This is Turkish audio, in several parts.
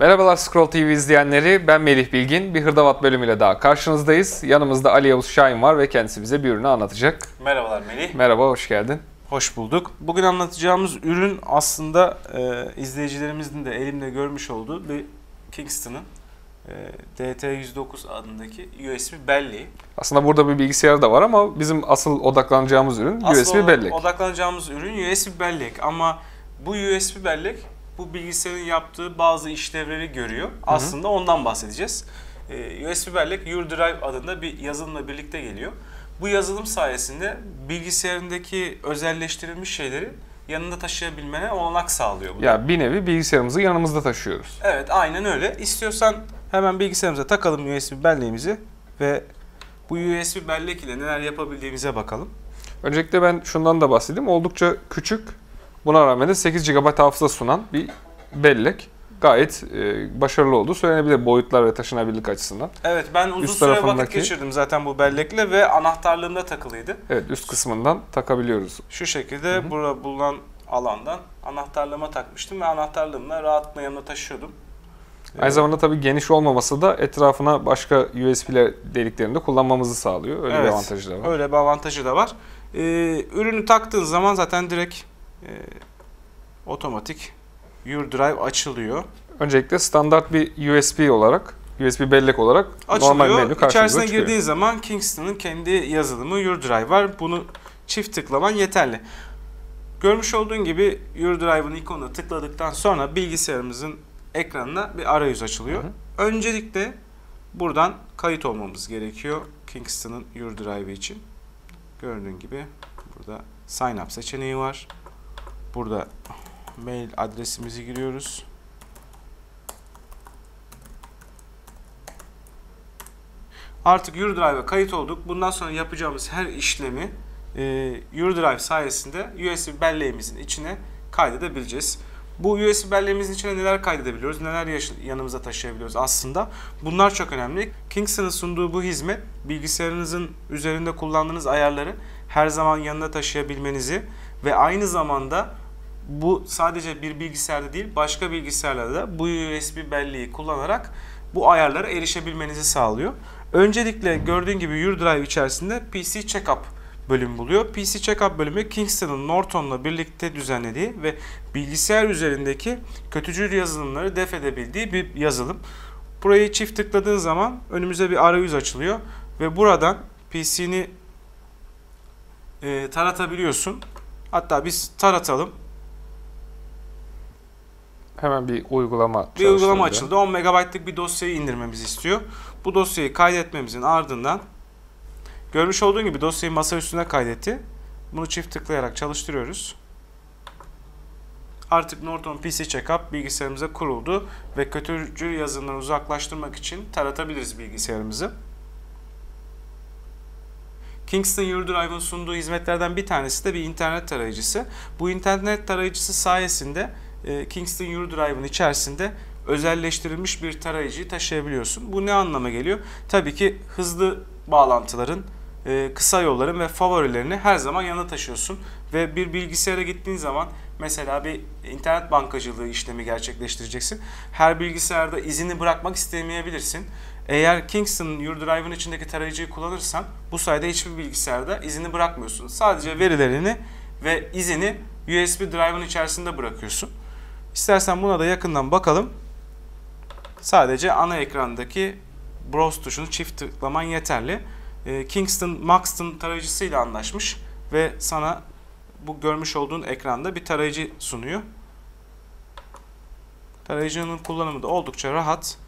Merhabalar Scroll TV izleyenleri. Ben Melih Bilgin. Bir Hırdavat bölümüyle daha karşınızdayız. Yanımızda Ali Yavuz Şahin var ve kendisi bize bir ürünü anlatacak. Merhabalar Melih. Merhaba, hoş geldin. Hoş bulduk. Bugün anlatacağımız ürün aslında e, izleyicilerimizin de elimde görmüş olduğu bir Kingston'ın e, DT109 adındaki USB belleği. Aslında burada bir bilgisayar da var ama bizim asıl odaklanacağımız ürün Asıl USB bellek. odaklanacağımız ürün USB bellek ama bu USB bellek bu bilgisayarın yaptığı bazı işlevleri görüyor. Aslında ondan bahsedeceğiz. E, USB bellek URDrive adında bir yazılımla birlikte geliyor. Bu yazılım sayesinde bilgisayarındaki özelleştirilmiş şeyleri yanında taşıyabilmene olanak sağlıyor. Bu. Ya bir nevi bilgisayarımızı yanımızda taşıyoruz. Evet aynen öyle. İstiyorsan hemen bilgisayarımıza takalım USB belleğimizi ve bu USB bellek ile neler yapabildiğimize bakalım. Öncelikle ben şundan da bahsedeyim. Oldukça küçük, buna rağmen de 8 GB hafıza sunan bir bellek. Gayet e, başarılı olduğu söylenebilir boyutlar ve taşınabilirlik açısından. Evet ben uzun Üst süre vakit tarafındaki- geçirdim zaten bu bellekle ve anahtarlığımda takılıydı. Evet, üst kısmından takabiliyoruz. Şu şekilde burada bulunan alandan anahtarlığıma takmıştım ve anahtarlığımla rahatlıkla yanımda taşıyordum. Aynı zamanda tabii geniş olmaması da etrafına başka USB'ler deliklerinde kullanmamızı sağlıyor. Öyle bir Evet, avantajı da var. Öyle bir avantajı da var. Ee, ürünü taktığın zaman zaten direkt e, otomatik URDrive açılıyor. Öncelikle standart bir USB olarak, USB bellek olarak normal menü açılıyor. karşımıza İçerisine çıkıyor. zaman Kingston'ın kendi yazılımı URDrive var. Bunu çift tıklaman yeterli. Görmüş olduğun gibi URDrive'ın ikonuna tıkladıktan sonra bilgisayarımızın ekranına bir arayüz açılıyor. Hı Öncelikle buradan kayıt olmamız gerekiyor Kingston'ın URDrive için. Gördüğün gibi burada sign up seçeneği var. Burada mail adresimizi giriyoruz. Artık URDrive'a kayıt olduk. Bundan sonra yapacağımız her işlemi e, URDrive sayesinde USB belleğimizin içine kaydedebileceğiz. Bu USB belleğimizin içine neler kaydedebiliyoruz, neler yanımıza taşıyabiliyoruz aslında. Bunlar çok önemli. Kingston'ın sunduğu bu hizmet bilgisayarınızın üzerinde kullandığınız ayarları her zaman yanında taşıyabilmenizi ve aynı zamanda bu sadece bir bilgisayarda değil başka bilgisayarlarda da bu USB belleği kullanarak bu ayarlara erişebilmenizi sağlıyor. Öncelikle gördüğün gibi URDrive içerisinde PC Checkup bölüm buluyor. PC Checkup bölümü Kingston'ın Norton'la birlikte düzenlediği ve bilgisayar üzerindeki kötücül yazılımları def edebildiği bir yazılım. Burayı çift tıkladığın zaman önümüze bir arayüz açılıyor ve buradan PC'ni e, taratabiliyorsun. Hatta biz taratalım. Hemen bir uygulama Bir uygulama açıldı. 10 MB'lık bir dosyayı indirmemizi istiyor. Bu dosyayı kaydetmemizin ardından görmüş olduğun gibi dosyayı masa üstüne kaydetti. Bunu çift tıklayarak çalıştırıyoruz. Artık Norton PC Checkup bilgisayarımıza kuruldu ve kötücül yazılımları uzaklaştırmak için taratabiliriz bilgisayarımızı. Kingston URDrive'ın sunduğu hizmetlerden bir tanesi de bir internet tarayıcısı. Bu internet tarayıcısı sayesinde e, Kingston URDrive'ın içerisinde özelleştirilmiş bir tarayıcıyı taşıyabiliyorsun. Bu ne anlama geliyor? Tabii ki hızlı bağlantıların, e, kısa yolların ve favorilerini her zaman yanına taşıyorsun. Ve bir bilgisayara gittiğin zaman mesela bir internet bankacılığı işlemi gerçekleştireceksin. Her bilgisayarda izini bırakmak istemeyebilirsin. Eğer Kingston URDrive'ın içindeki tarayıcıyı kullanırsan bu sayede hiçbir bilgisayarda izini bırakmıyorsun. Sadece verilerini ve izini USB drive'ın içerisinde bırakıyorsun. İstersen buna da yakından bakalım. Sadece ana ekrandaki browse tuşunu çift tıklaman yeterli. Ee, Kingston Maxton tarayıcısıyla anlaşmış ve sana bu görmüş olduğun ekranda bir tarayıcı sunuyor. Tarayıcının kullanımı da oldukça rahat.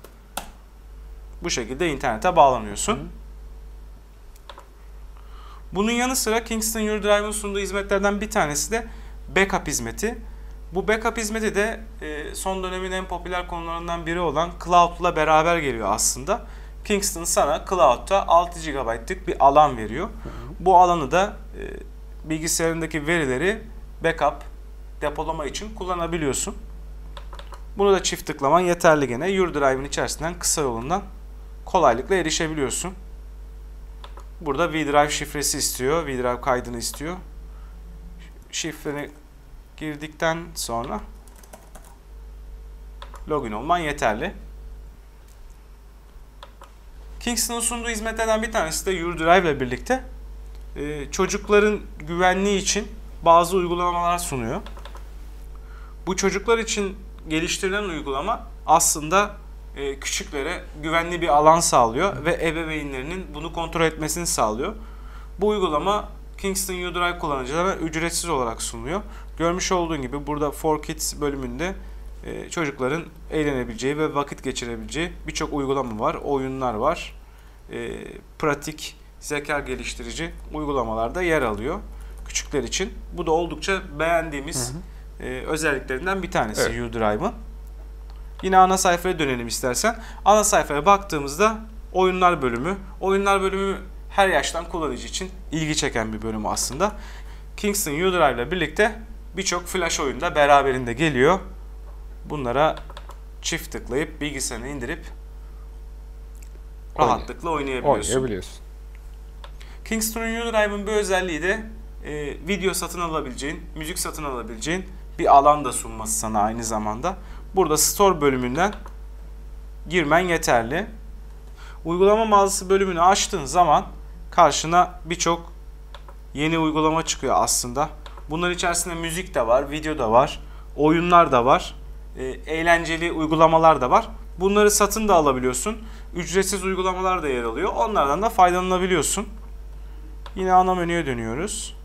Bu şekilde internete bağlanıyorsun. Bunun yanı sıra Kingston URDrive'ın sunduğu hizmetlerden bir tanesi de backup hizmeti. Bu backup hizmeti de e, son dönemin en popüler konularından biri olan Cloud'la beraber geliyor aslında. Kingston sana Cloud'da 6 GB'lık bir alan veriyor. Bu alanı da e, bilgisayarındaki verileri backup depolama için kullanabiliyorsun. Bunu da çift tıklaman yeterli gene. URDrive'ın içerisinden kısa yolundan kolaylıkla erişebiliyorsun. Burada V-Drive şifresi istiyor. V-Drive kaydını istiyor. Şifreni girdikten sonra login olman yeterli. Kingston'un sunduğu hizmetlerden bir tanesi de Eurodrive ile birlikte e, çocukların güvenliği için bazı uygulamalar sunuyor. Bu çocuklar için geliştirilen uygulama aslında e, küçüklere güvenli bir alan sağlıyor ve ebeveynlerinin bunu kontrol etmesini sağlıyor. Bu uygulama Kingston U-Drive kullanıcılarına ücretsiz olarak sunuluyor. Görmüş olduğun gibi burada For Kids bölümünde e, çocukların eğlenebileceği ve vakit geçirebileceği birçok uygulama var, oyunlar var. E, pratik, zeka geliştirici uygulamalar da yer alıyor küçükler için. Bu da oldukça beğendiğimiz e, özelliklerinden bir tanesi Evet. U-Drive'ın. Yine ana sayfaya dönelim istersen. Ana sayfaya baktığımızda oyunlar bölümü. Oyunlar bölümü her yaştan kullanıcı için ilgi çeken bir bölüm aslında. Kingston U-Drive ile birlikte birçok flash oyunda beraberinde geliyor. Bunlara çift tıklayıp bilgisayarına indirip rahatlıkla oynayabiliyorsun. Oynayabiliyorsun. Kingston U-Drive'ın bir özelliği de e, video satın alabileceğin, müzik satın alabileceğin bir alan da sunması sana aynı zamanda. Burada Store bölümünden girmen yeterli. Uygulama mağazası bölümünü açtığın zaman karşına birçok yeni uygulama çıkıyor aslında. Bunlar içerisinde müzik de var, video da var, oyunlar da var, e, eğlenceli uygulamalar da var. Bunları satın da alabiliyorsun. Ücretsiz uygulamalar da yer alıyor. Onlardan da faydalanabiliyorsun. Yine ana menüye dönüyoruz.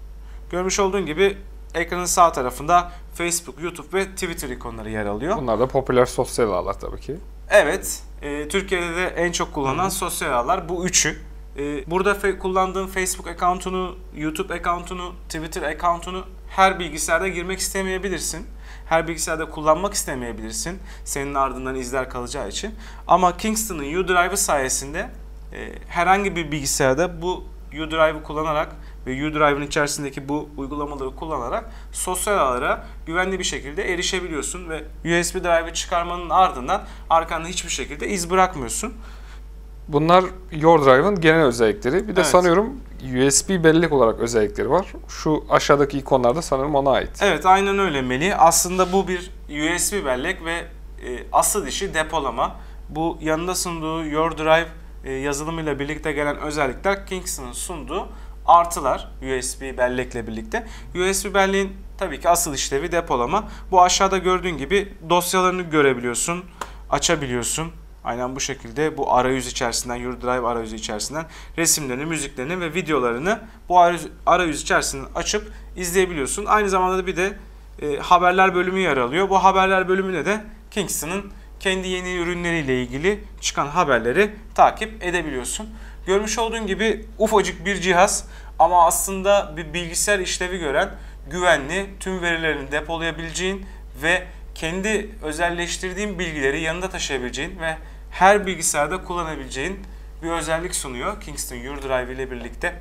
Görmüş olduğun gibi ekranın sağ tarafında Facebook, YouTube ve Twitter ikonları yer alıyor. Bunlar da popüler sosyal ağlar tabii ki. Evet, e, Türkiye'de de en çok kullanılan sosyal ağlar bu üçü. E, burada fe- kullandığın Facebook account'unu, YouTube account'unu, Twitter account'unu her bilgisayarda girmek istemeyebilirsin. Her bilgisayarda kullanmak istemeyebilirsin. Senin ardından izler kalacağı için. Ama Kingston'ın U-Drive'ı sayesinde e, herhangi bir bilgisayarda bu U-Drive'ı kullanarak ve U-Drive'ın içerisindeki bu uygulamaları kullanarak sosyal ağlara güvenli bir şekilde erişebiliyorsun ve USB drive'ı çıkarmanın ardından arkanda hiçbir şekilde iz bırakmıyorsun. Bunlar Your Drive'ın genel özellikleri. Bir de Evet. sanıyorum USB bellek olarak özellikleri var. Şu aşağıdaki ikonlar da sanırım ona ait. Evet aynen öyle Melih. Aslında bu bir USB bellek ve e, asıl işi depolama. Bu yanında sunduğu Your Drive e, yazılımıyla birlikte gelen özellikler Kingston'ın sunduğu artılar USB bellekle birlikte. USB belleğin tabii ki asıl işlevi depolama. Bu aşağıda gördüğün gibi dosyalarını görebiliyorsun, açabiliyorsun. Aynen bu şekilde bu arayüz içerisinden, Your Drive arayüzü içerisinden resimlerini, müziklerini ve videolarını bu arayüz, arayüz içerisinden açıp izleyebiliyorsun. Aynı zamanda da bir de e, haberler bölümü yer alıyor. Bu haberler bölümüne de Kingston'ın kendi yeni ürünleriyle ilgili çıkan haberleri takip edebiliyorsun. Görmüş olduğun gibi ufacık bir cihaz ama aslında bir bilgisayar işlevi gören güvenli, tüm verilerini depolayabileceğin ve kendi özelleştirdiğin bilgileri yanında taşıyabileceğin ve her bilgisayarda kullanabileceğin bir özellik sunuyor Kingston Your Drive ile birlikte.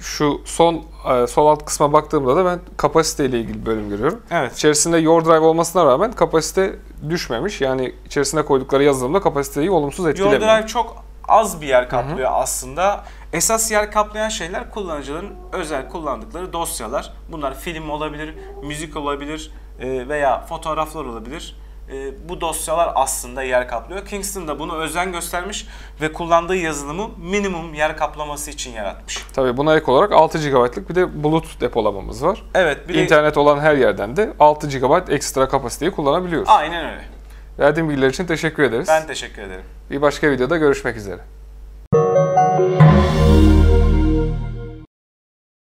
Şu son e, sol alt kısma baktığımda da ben kapasite ile ilgili bölüm görüyorum. Evet. İçerisinde Your Drive olmasına rağmen kapasite düşmemiş. Yani içerisine koydukları yazılımda kapasiteyi olumsuz etkilemiyor. Drive çok az bir yer kaplıyor aslında. Esas yer kaplayan şeyler kullanıcıların özel kullandıkları dosyalar. Bunlar film olabilir, müzik olabilir e, veya fotoğraflar olabilir. E, Bu dosyalar aslında yer kaplıyor. Kingston da bunu özen göstermiş ve kullandığı yazılımı minimum yer kaplaması için yaratmış. Tabii buna ek olarak 6 GB'lık bir de bulut depolamamız var. Evet, bir de İnternet olan her yerden de 6 GB ekstra kapasiteyi kullanabiliyoruz. aynen öyle. Verdiğin bilgiler için teşekkür ederiz. Ben teşekkür ederim. Bir başka videoda görüşmek üzere.